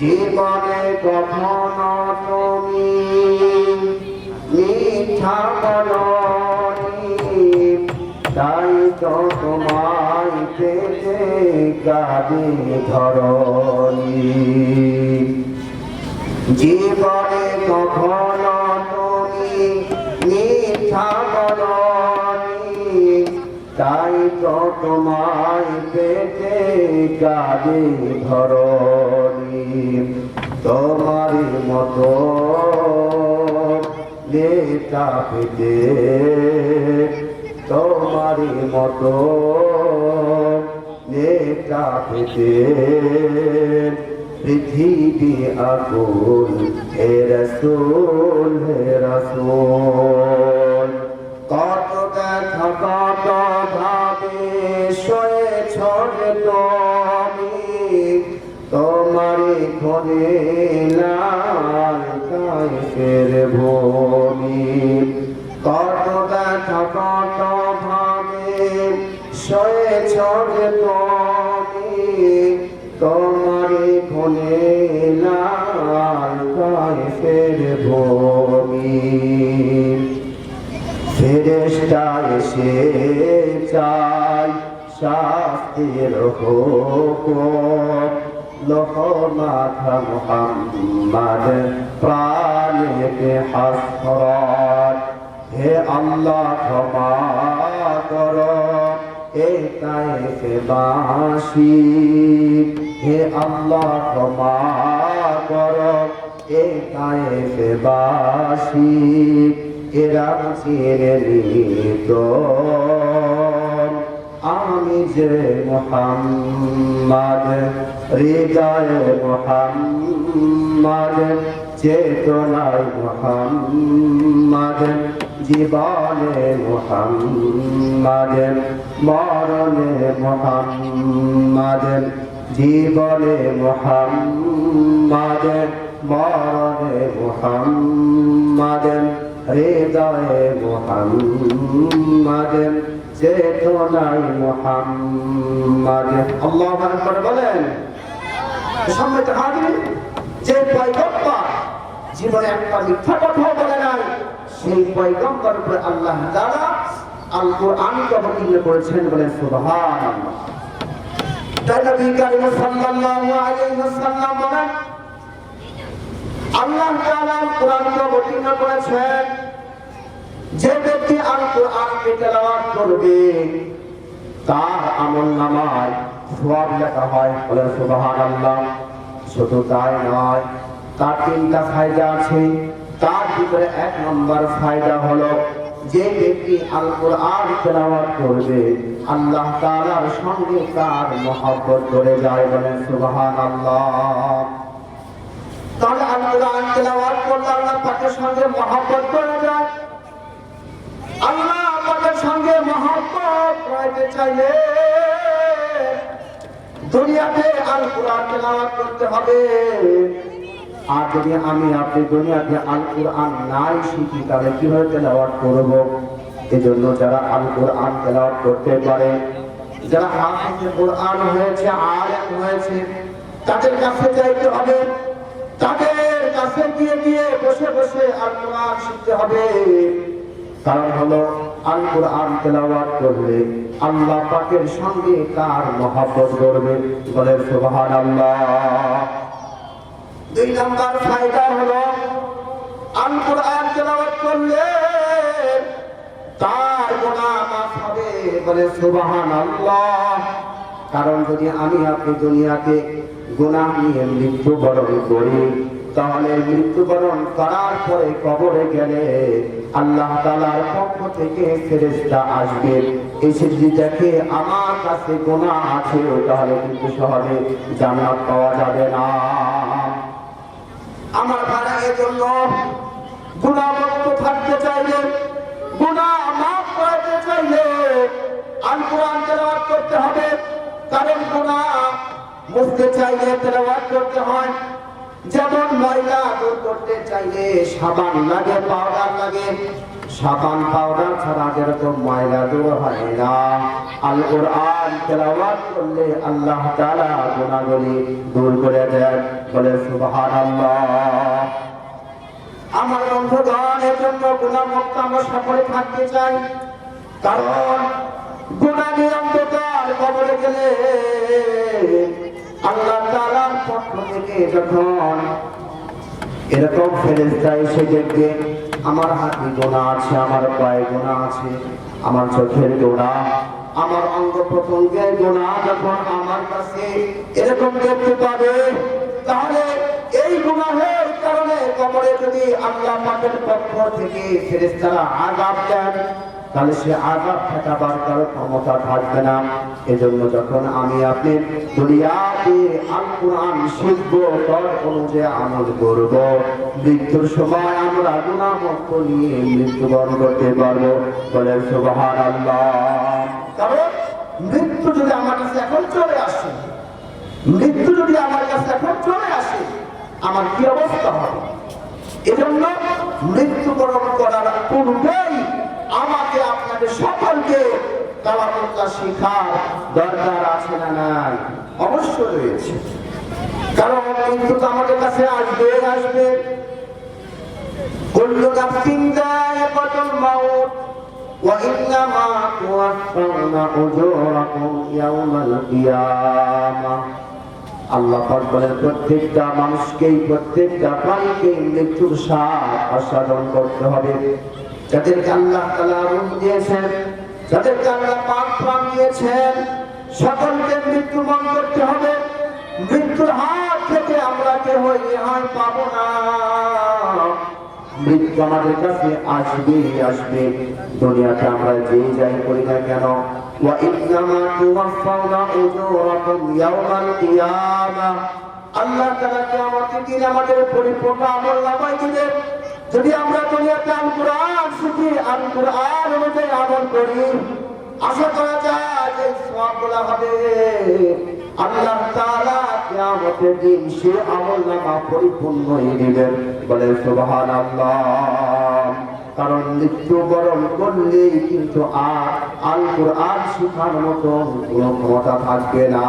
জীবনে কখনো তুমি মিথ্যা বলনি। তাই তো তোমায় পেতে গাদি ধরনি। জীবনে কখনো তুমি মিথ্যা বলনি। তাই তো তোমায় পেতে গাদি ধরনি। তোমার মতো নেতা পেতে তোমার মতো নেতা পেতে। পৃথিবী আগুন হে রসুল হে রসুল। কত দেখা কত ভাবে শোয়ে ছোটে তুমি ঘরে লাল কায়ের ভূমি। কত ব্যথা কত ভাবে শোয়ে ছোটে তুমি তোমারে ঘরে লাল কায়ের ভূমি। ফেরেশতা এসে চাই শাস্তির হুকুম। লহ মাথা মুহাম্মদ প্রাণেতে হাসরত হে আল্লাহ, ক্ষমা করো এ কায়েফে বাসি হে আল্লাহ, ক্ষমা করো এ কায়েফে বাসি এরা চিনে নিত যে মোহাম্মদ, হৃদয়ে মোহাম্মদ, চেতনায় মোহাম্মদ, জীবনে মোহাম্মদ, মরণে মোহাম্মদ, জীবনে মোহাম্মদ, মরণে মোহাম্মদ, হৃদয়ে মোহাম্মদ চেতনায় মোহাম্মদ। আল্লাহ আকবার বলেন, সম্মানিত হাজির যে পয়গম্বর জীবনে একটা মিথ্যা কথা বলে নাই, সেই পয়গম্বর উপরে আল্লাহ তাআলা আল কোরআনকে অবতীর্ণ করেছেন বলেন সুবহানাল্লাহ। তাই নবী করিম সাল্লাল্লাহু আলাইহি ওয়াসাল্লাম বলেন, আল্লাহ তাআলা করেছেন। যে ব্যক্তি আল কোরআনকে তেলাওয়াত করবে, তার আমল নামায় সওয়াব লেখা হয়। বলে সুবহানাল্লাহ। শুধু তাই নয়, তার তিনটা ফায়দা আছে। তার ভিতরে এক নম্বর ফায়দা হলো, যে ব্যক্তি আল কোরআন তেলাওয়াত করবে, আল্লাহ তাআলার সঙ্গে তার মহব্বত করে যায়। বলেন, সুবহানাল্লাহ। তাহলে আল কোরআন তেলাওয়াত করলে আল্লাহ পাকের সঙ্গে মহব্বত করে যায়। আল্লাহ আমাদের সঙ্গে মহব্বত চাইলে দুনিয়াতে আল কোরআন করতে হবে। আর যদি আমি আপনি দুনিয়াতে আল কোরআন নাই শিখি, তাহলে কীভাবে তেলাওয়াত করব? এজন্য যারা আল কোরআন তেলাওয়াত করতে পারে, যারা হাফিজে কোরআন হয়েছে আলেম হয়েছে, তাদের কাছে যাইতে হবে। তাদের কাছে গিয়ে গিয়ে বসে বসে আল কোরআন শিখতে হবে। কারণ হলো আল কোরআন তেলাওয়াত করলে আল্লাহ পাকের সঙ্গে তার মহব্বত করবে বলে সুবহানাল্লাহ। দুই নম্বর ফায়দা হলো আল কোরআন তেলাওয়াত করলে তার গুনাহ মাফ হবে। বলে সুবহানাল্লাহ। কারণ যদি আমি আপনি দুনিয়াতে গুনাহ নিয়ে মৃত্যুবরণ করি তাহলে মৃত্যুবরণ করার পরে কবরে গেলে আল্লাহ তালার পক্ষ থেকে ফেরেস্তা আসবে। এসে যদি আমার কাছে গোনা আছে? তাহলে কিন্তু সহজে জান্নাত পাওয়া যাবে না। আমার ভাড়া এজন্য গুণামুক্ত থাকতে চাইলে গুণা মাফ করতে চাইলে আল কোরআন তেলাওয়াত করতে হবে। কারণ গুণা মুছতে চাইলে তেলাওয়াত করতে হয়। যেমন ময়লা দূর করতে চাইলে সাবান লাগে পাউডার লাগে। সাবান পাউডার ছাড়া যেরকম ময়লা দূর হয় না। আল কোরআন তেলাওয়াত করলে আল্লাহ তাআলা গুনাহগুলি দূর করে দেন। বলে সুবহানাল্লাহ। আমার বন্ধুগণ এর জন্য গুণামুক্ত আমরা সকলে থাকতে চাই। কারণ গুণা নিরন্তর কবরে গেলে আল্লাহ তাআলার পক্ষ থেকে যখন এরকম ফেরেস্তা এসে দেখবে, আমার হাতে গোনা আছে, আমার পায়ে গোনা আছে, আমার চোখের গোনা, আমার অঙ্গ প্রত্যঙ্গের গোনা যখন আমার কাছে এরকম দেখতে পাবে, তাহলে এই গুনাহের কারণে কবরে যদি আল্লাহ পাকের পক্ষ থেকে ফেরেস্তারা আজাব দেন তাহলে সে আঘাত ঠেকাবার কারও ক্ষমতা থাকবে না। এজন্য যখন আমি আপনি দুনিয়াতে আল কোরআন শিখব, তর অনুযায়ী আমল করব, মৃত্যুর সময় আমরা গুণামুক্ত নিয়ে মৃত্যুবরণ করতে পারব। বলে সুবহান আল্লাহ কারণ মৃত্যু যদি আমার কাছে এখন চলে আসে, মৃত্যু যদি আমার কাছে এখন চলে আসে, আমার কি অবস্থা হবে? এজন্য মৃত্যুবরণ করার পূর্বেই কালামুল্লাহ শিখার দরকার আছে না নাই অবশ্যই রয়েছে কারণ মৃত্যু তো আমাদের কাছে আসবে আসবে كل نفس ذائقة الموت وإنما توفون أجوركم يوم القيامة আল্লাহ পাক বলেন প্রত্যেকটা মানুষকেই প্রত্যেকটা প্রাণীকে মৃত্যুর স্বাদ আস্বাদন করতে হবে যাদেরকে আল্লাহ তাআলা রূপ দিয়েছেন যাদেরকে আল্লাহ পাক প্রাণ দিয়েছেন সকলকে মৃত্যু মন করতে হবে মৃত্যুর হাত থেকে আমরা কেউ রেহাই পাবো না মৃত্যু আমাদের কাছে আসবে আসবে দুনিয়াতে আমরা যে যাই করি না কেন وإنما توفون أجوركم يوم القيامة আল্লাহ তাআলা কিয়ামতের দিন আমাদের পরিপূর্ণ আমল নামায় দিবেন যদি আমরা দুনিয়াতে আল কোরআন শিখি আল কোরআন অনুযায়ী আমল করি, আশা করা যায় যে সওয়াবগুলো হবে। আল্লাহ তাআলা কিয়ামতের দিন সে পরিপূর্ণ হয়ে দিবেন বলে সুবহানাল্লাহ। কারণ করলেই কিন্তু আর আল কোরআন শিখার মতো কোনো ক্ষমতা থাকবে না।